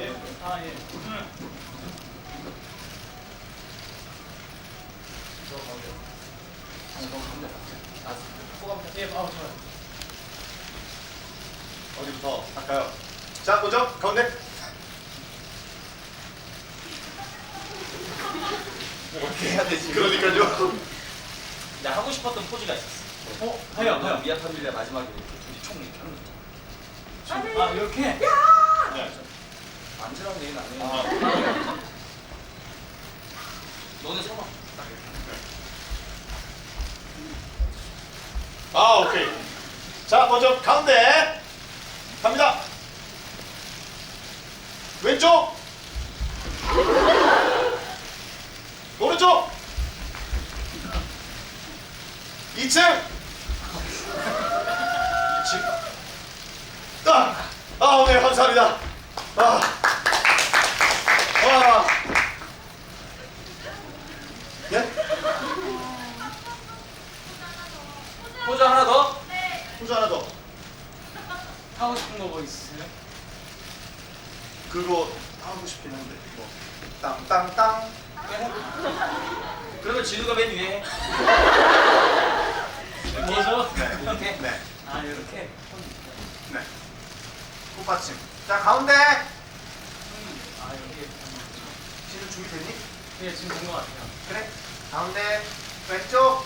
예. 아, 예. 저. 아니, 너. 아, 예, 아, 좋아요. 어디부터 할까요? 자, 먼저 가운데. 어떻게 해야 되지? 그러니까요. 나 하고 싶었던 포즈가 있었어. 어, 하여, 하여. 미아 파밀리아 마지막에 이렇게 둘이 총 이렇게 하는 거. 아, 이렇게? 네. 안지라는 얘기는 아니에요. 아. 너네 서봐. 아, 오케이. 자, 먼저 가운데 갑니다. 왼쪽. 오른쪽. 2층. 2층. 아, 아, 네, 감사합니다. 아, 와. 예? 포즈 하나 더. 포즈 하나 더. 하고 싶은 거 뭐 있으세요? 그거 하고 싶긴 한데 뭐 땅땅땅 그러면 진우가 맨 위에 해. 뭐죠? 이렇게. 네, 아, 이렇게? 네. 꽃받침. 자 가운데. 아, 여기. 진우 준비됐니? 예, 지금 된것 같아요. 그래. 가운데 왼쪽.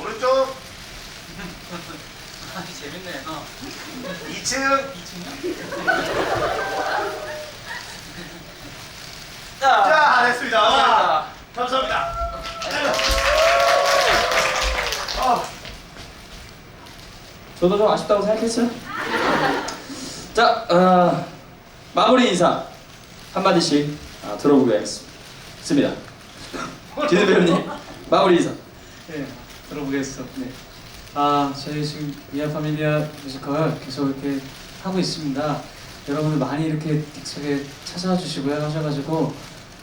오른쪽. 아, 재밌네. 어. 2층. 2층이요? 자. 자 됐습니다. 와, 감사합니다. 아, 저도 좀 아쉽다고 생각했어요. 자, 어, 마무리 인사 한 마디씩 아, 들어보겠습니다. 기대 배우님 마무리 인사. 네, 들어보겠어. 네. 아, 저희 지금 미아 파밀리아 뮤지컬 계속 이렇게 하고 있습니다. 여러분들 많이 이렇게 딕석에 찾아와 주시고요 하셔가지고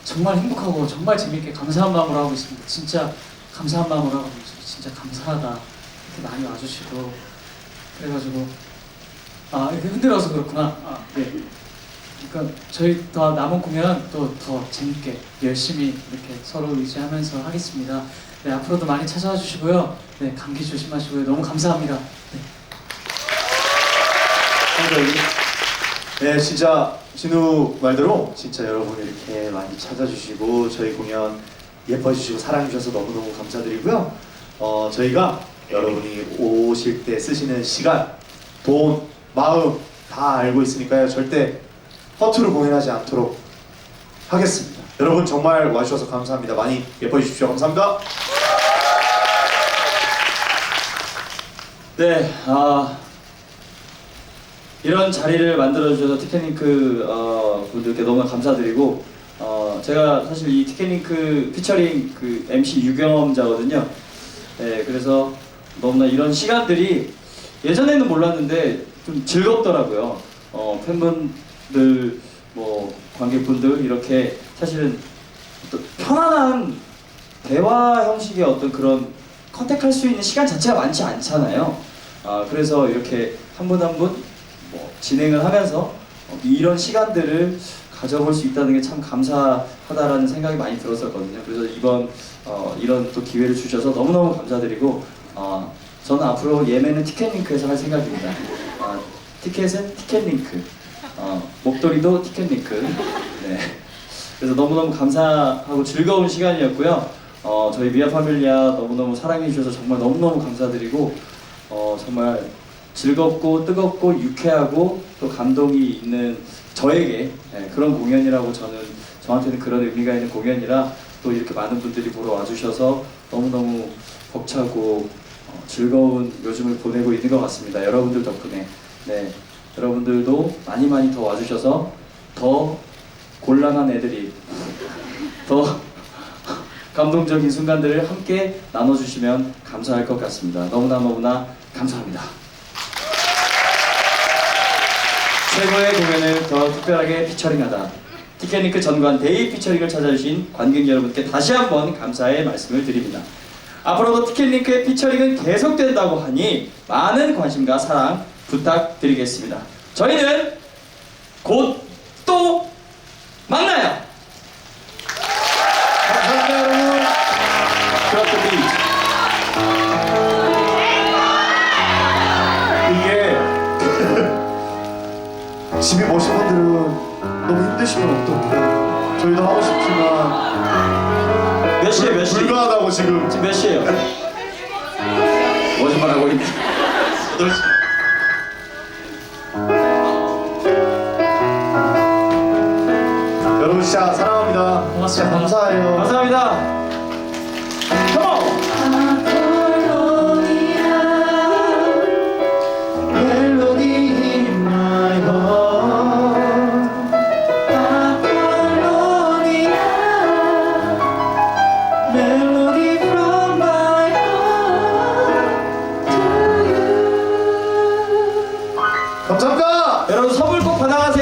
정말 행복하고 정말 재밌게 감사한 마음으로 하고 있습니다. 진짜 감사한 마음으로 하고 있어요. 진짜 감사하다. 이렇게 많이 와주시고 그래가지고 아 이렇게 흔들어서 그렇구나. 아, 네. 그러니까 저희 더 남은 공연 또 더 재밌게 열심히 이렇게 서로 의지하면서 하겠습니다. 네 앞으로도 많이 찾아와 주시고요. 네 감기 조심하시고요. 너무 감사합니다. 네. 네, 진짜 진우 말대로 진짜 여러분 이렇게 많이 찾아주시고 저희 공연 예뻐주시고 사랑해주셔서 너무너무 감사드리고요. 어, 저희가 여러분이 오실 때 쓰시는 시간, 돈, 마음 다 알고 있으니까요. 절대 허투루 공연하지 않도록 하겠습니다. 여러분 정말 와주셔서 감사합니다. 많이 예뻐주십시오. 감사합니다. 네, 아 이런 자리를 만들어 주셔서 티켓링크 어, 분들께 너무 감사드리고 어, 제가 사실 이 티켓링크 피처링 그 MC 유경험자거든요. 네, 그래서 너무나 이런 시간들이 예전에는 몰랐는데 좀 즐겁더라고요. 어, 팬분들 뭐 관객분들 이렇게 사실은 어떤 편안한 대화 형식의 어떤 그런 컨택할 수 있는 시간 자체가 많지 않잖아요. 아, 그래서 이렇게 한 분 한 분 뭐 진행을 하면서 어, 이런 시간들을 가져볼 수 있다는 게 참 감사하다라는 생각이 많이 들었었거든요. 그래서 이번 어, 이런 또 기회를 주셔서 너무너무 감사드리고 어, 저는 앞으로 예매는 티켓링크에서 할 생각입니다. 어, 티켓은 티켓링크, 어, 목도리도 티켓링크. 네. 그래서 너무너무 감사하고 즐거운 시간이었고요. 어, 저희 미아 파밀리아 너무너무 사랑해 주셔서 정말 너무너무 감사드리고 어, 정말 즐겁고 뜨겁고 유쾌하고 또 감동이 있는 저에게 예, 그런 공연이라고 저는 저한테는 그런 의미가 있는 공연이라 또 이렇게 많은 분들이 보러 와주셔서 너무너무 벅차고 어, 즐거운 요즘을 보내고 있는 것 같습니다. 여러분들 덕분에 네 여러분들도 많이 많이 더 와주셔서 더 곤란한 애들이 더 감동적인 순간들을 함께 나눠주시면 감사할 것 같습니다. 너무나 너무나 감사합니다. 최고의 공연을 더 특별하게 피처링하다. 티켓링크 전관 데이 피처링을 찾아주신 관객 여러분께 다시 한번 감사의 말씀을 드립니다. 앞으로도 티켓링크의 피처링은 계속된다고 하니 많은 관심과 사랑 부탁드리겠습니다. 저희는 곧 집에 오신 분들은 너무 힘드시면 어떡해요. 저희도 하고 싶지만 몇 시에 몇 시? 불가하다고 지금 지금 몇 시에요? 거짓말 하고 있네. 8시. 여러분 선물 꼭 받아가세요.